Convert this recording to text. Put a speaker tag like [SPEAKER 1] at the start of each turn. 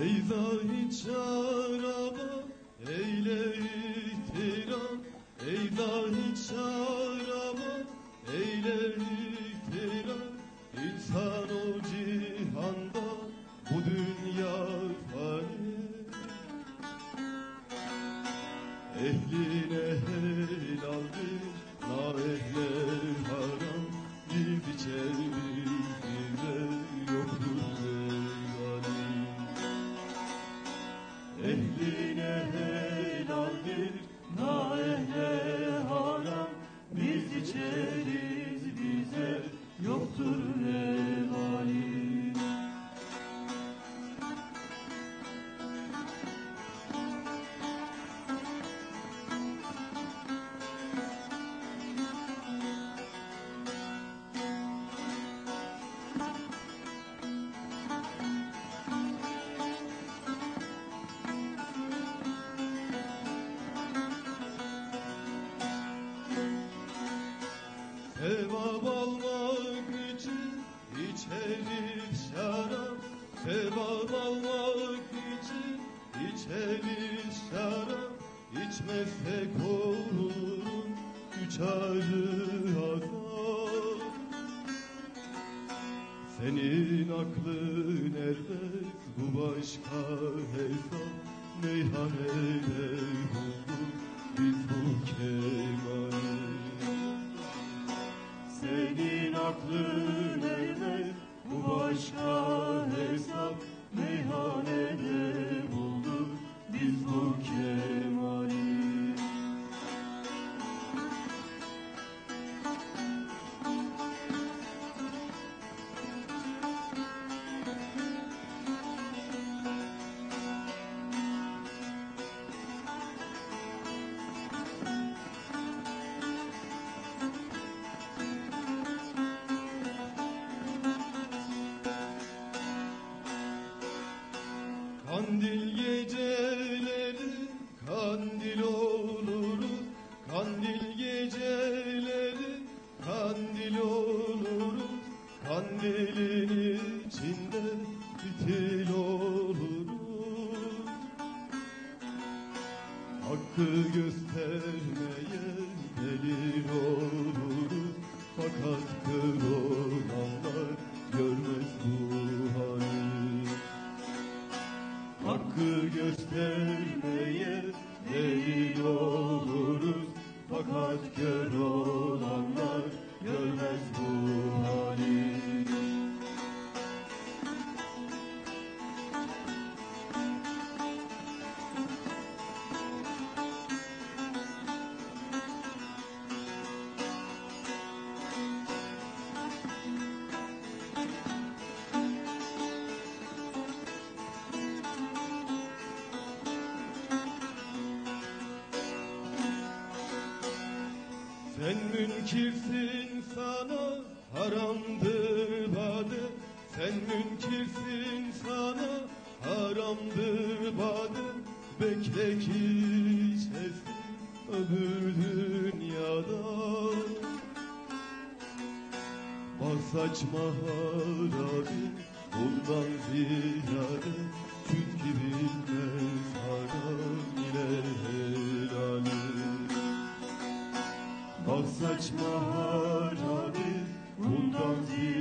[SPEAKER 1] Zahid şaraba eyle ihtiram Ey zahid şaraba eyle ihtiram İnsan o cihanda bu dünya fani. Ehline helaldir, na Sevap almak için içeriz şarap. Sevap almak için içeriz şarap. İçmezsek olur üç ayrı azap Senin aklın ermez bu başka hesap. Meyhanede bulduk biz bu kemali aklın ermez bu başka Kandil geceleri kandil oluruz. Kandil geceleri kandil oluruz. Kandilin içinde fitil oluruz. Hakkı göstermeye Sen münkirsin sana haramdır badı. Sen münkirsin sana haramdır badı. Bekle ki sesli öbür dünyada. Bak saçma harabi bundan ziyade. Ah saçma harabe bundan ziyade